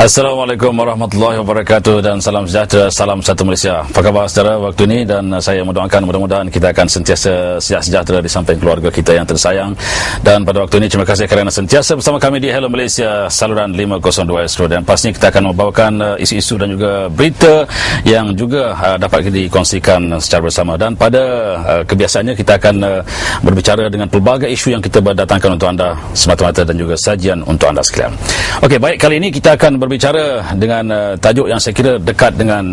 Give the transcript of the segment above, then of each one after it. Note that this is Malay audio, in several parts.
Assalamualaikum warahmatullahi wabarakatuh dan salam sejahtera, salam satu Malaysia. Apa khabar saudara waktu ini dan saya mendoakan mudah-mudahan kita akan sentiasa sejahtera, di samping keluarga kita yang tersayang. Dan pada waktu ini terima kasih kerana sentiasa bersama kami di Hello Malaysia saluran 502 Astro dan pastinya kita akan membawakan uh, isu-isu dan juga berita yang juga uh, dapat dikongsikan secara bersama dan pada uh, kebiasaannya kita akan uh, berbicara dengan pelbagai isu yang kita berdatangkan untuk anda semata-mata dan juga sajian untuk anda sekalian. Okey, baik kali ini kita akan berbicara dengan uh, tajuk yang saya kira dekat dengan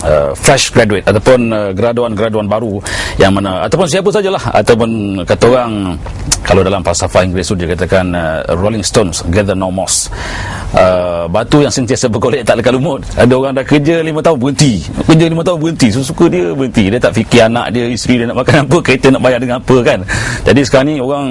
uh, fresh graduate ataupun uh, graduan-graduan baru yang mana ataupun siapa sajalah ataupun kata orang kalau dalam falsafah Inggeris itu dia katakan uh, Rolling Stones gather no moss. Uh, batu yang sentiasa bergolek tak lekal lumut. Ada orang dah kerja lima tahun berhenti. Kerja lima tahun berhenti. Suka dia berhenti. Dia tak fikir anak dia isteri dia nak makan apa kereta nak bayar dengan apa kan? Jadi sekarang ni orang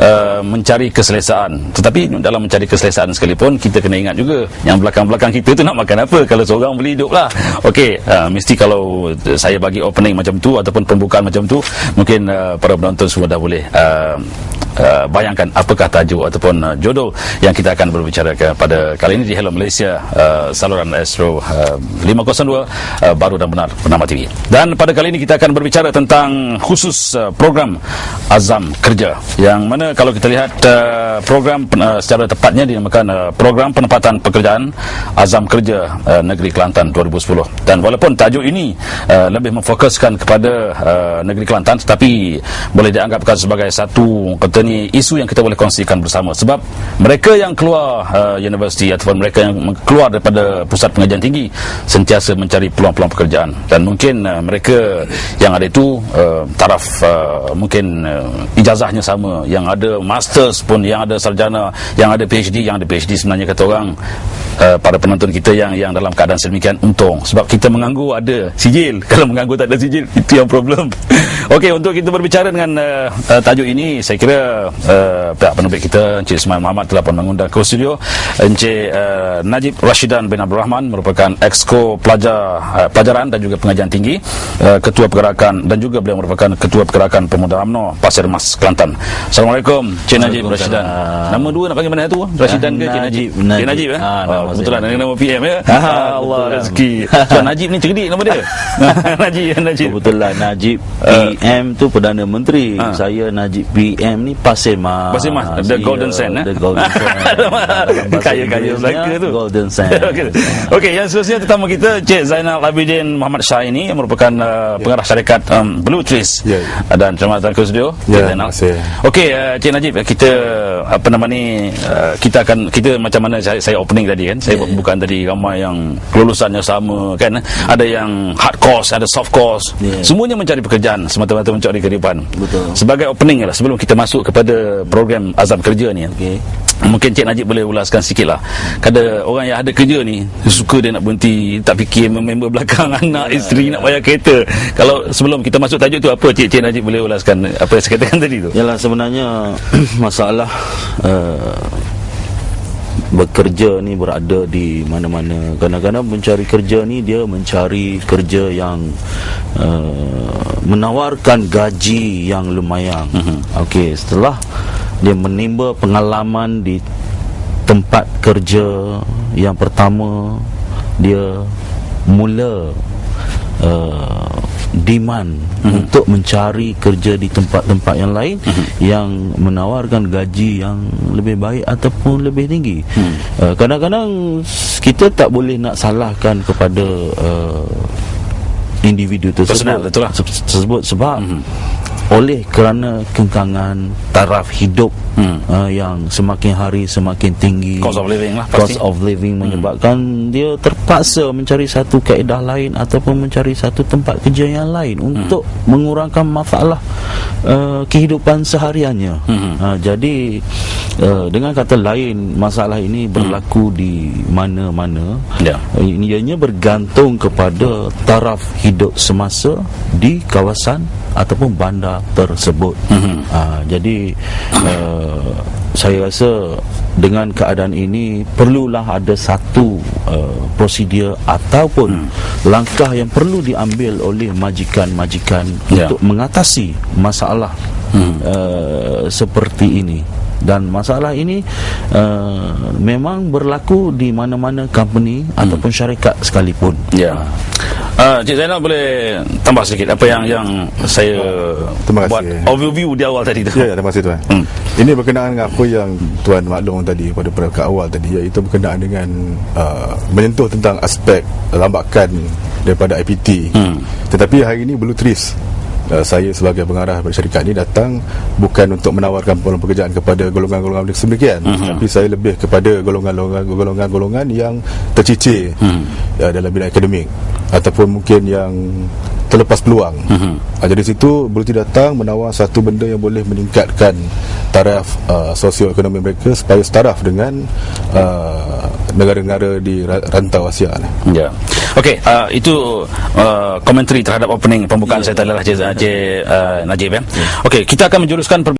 uh, mencari keselesaan. Tetapi dalam mencari keselesaan sekalipun kita kena ingat juga yang belakang-belakang kita tu nak makan apa? Kalau seorang boleh hidup lah. Ok uh, mesti kalau saya bagi opening macam tu ataupun pembukaan macam tu mungkin uh, para penonton semua dah boleh uh, Uh, bayangkan apakah tajuk ataupun uh, jodoh yang kita akan berbicara pada kali ini di Hello Malaysia uh, saluran Astro uh, 502 uh, baru dan benar bernama TV dan pada kali ini kita akan berbicara tentang khusus uh, program Azam Kerja. Yang mana kalau kita lihat uh, program uh, secara tepatnya dinamakan uh, program penempatan pekerjaan Azam Kerja uh, Negeri Kelantan 2010 dan walaupun tajuk ini uh, lebih memfokuskan kepada uh, Negeri Kelantan tetapi boleh dianggapkan sebagai satu kata ni isu yang kita boleh kongsikan bersama. Sebab mereka yang keluar uh, universiti ataupun mereka yang keluar daripada pusat pengajian tinggi sentiasa mencari peluang-peluang pekerjaan. Dan mungkin uh, mereka yang ada itu uh, taraf uh, mungkin uh, ijazahnya sama. Yang ada masters pun yang ada sarjana yang ada PhD yang ada PhD sebenarnya kata orang uh, para penonton kita yang yang dalam keadaan sedemikian untung. Sebab kita menganggur ada sijil. Kalau menganggur tak ada sijil itu yang problem. Okey untuk kita berbicara dengan uh, uh, tajuk ini saya kira uh, pihak penerbit kita Encik Ismail Muhammad telah pun mengundang ke studio. Encik uh, Najib Rashidan bin Abdul Rahman merupakan exco pelajar uh, pelajaran dan juga pengajian tinggi uh, ketua pergerakan dan juga beliau merupakan ketua pergerakan pemuda UMNO Pasir Mas Kelantan. Assalamualaikum Encik Najib Rashidan. Nama dua nak panggil mana tu? Rashidan ke Encik Najib? Encik Najib. Eh? Ha, oh, kebetulan ada nama PM ya? Allah. rezeki. So, Najib ni cerdik nama dia. Najib Najib. Kebetulan Najib PM tu Perdana Menteri. Saya Najib PM ni Pasir Mas Pasir Mas The yeah, Golden Sand eh? The Golden Sand Kaya-kaya Melaka tu Golden Sand Okey okay, yang seterusnya tetamu kita Cik Zainal Abidin Muhammad Shah ini Yang merupakan uh, pengarah syarikat um, Blue Trees yeah, yeah. Dan terima kasih ke studio Ya yeah, terima kasih Okey uh, Cik Najib Kita Apa nama ni uh, Kita akan Kita macam mana saya, saya opening tadi kan Saya yeah, ya. bukan yeah. tadi ramai yang Kelulusannya sama kan yeah. Ada yang hard course Ada soft course yeah. Semuanya mencari pekerjaan Semata-mata mencari kehidupan Betul Sebagai opening lah Sebelum kita masuk ke kepada program azam kerja ni okay. mungkin Cik Najib boleh ulaskan sikit lah kada orang yang ada kerja ni suka dia nak berhenti tak fikir member belakang anak ya, isteri ya. nak bayar kereta kalau sebelum kita masuk tajuk tu apa Cik, Cik Najib boleh ulaskan apa yang saya katakan tadi tu yalah sebenarnya masalah uh, bekerja ni berada di mana-mana kadang-kadang mencari kerja ni dia mencari kerja yang uh, menawarkan gaji yang lumayan uh-huh. okey setelah dia menimba pengalaman di tempat kerja yang pertama dia mula uh, demand mm-hmm. untuk mencari kerja di tempat-tempat yang lain mm-hmm. yang menawarkan gaji yang lebih baik ataupun lebih tinggi. Mm. Uh, kadang-kadang kita tak boleh nak salahkan kepada uh, individu tersebut, Personal, lah. tersebut sebab mm-hmm oleh kerana kengkangan taraf hidup hmm. uh, yang semakin hari semakin tinggi cost of living lah pasti cost of living hmm. menyebabkan hmm. dia terpaksa mencari satu kaedah lain ataupun mencari satu tempat kerja yang lain hmm. untuk mengurangkan masalah uh, kehidupan sehariannya hmm. uh, jadi uh, dengan kata lain masalah ini berlaku hmm. di mana-mana ya. uh, ianya bergantung kepada taraf hidup semasa di kawasan ataupun bandar tersebut. Mm-hmm. Uh, jadi uh, saya rasa dengan keadaan ini perlulah ada satu uh, prosedur ataupun mm. langkah yang perlu diambil oleh majikan-majikan yeah. untuk mengatasi masalah mm. uh, seperti ini. dan masalah ini uh, memang berlaku di mana-mana company hmm. ataupun syarikat sekalipun. Ya. Uh, Cik Zainal boleh tambah sedikit apa yang yang saya Terima kasih. buat overview di awal tadi tu. Ya, ya, terima kasih tuan. Hmm. Ini berkenaan dengan apa yang tuan maklum tadi pada peringkat awal tadi iaitu berkenaan dengan uh, menyentuh tentang aspek lambakan daripada IPT. Hmm. Tetapi hari ini Blue Trees Uh, saya sebagai pengarah dari syarikat ini datang bukan untuk menawarkan peluang pekerjaan kepada golongan-golongan sedemikian Mhm. tapi saya lebih kepada golongan-golongan golongan-golongan yang tercicir Hmm. uh, dalam bidang akademik ataupun mungkin yang terlepas peluang. Mhm. Uh, jadi situ Bulti datang menawar satu benda yang boleh meningkatkan taraf uh, sosioekonomi mereka supaya setaraf dengan uh, negara-negara di ra- rantau Asia. Ya. Okey, uh, itu uh, komentari terhadap opening pembukaan saya tadi lah Cik, Cik uh, Najib ya. Okey, kita akan menjuruskan per-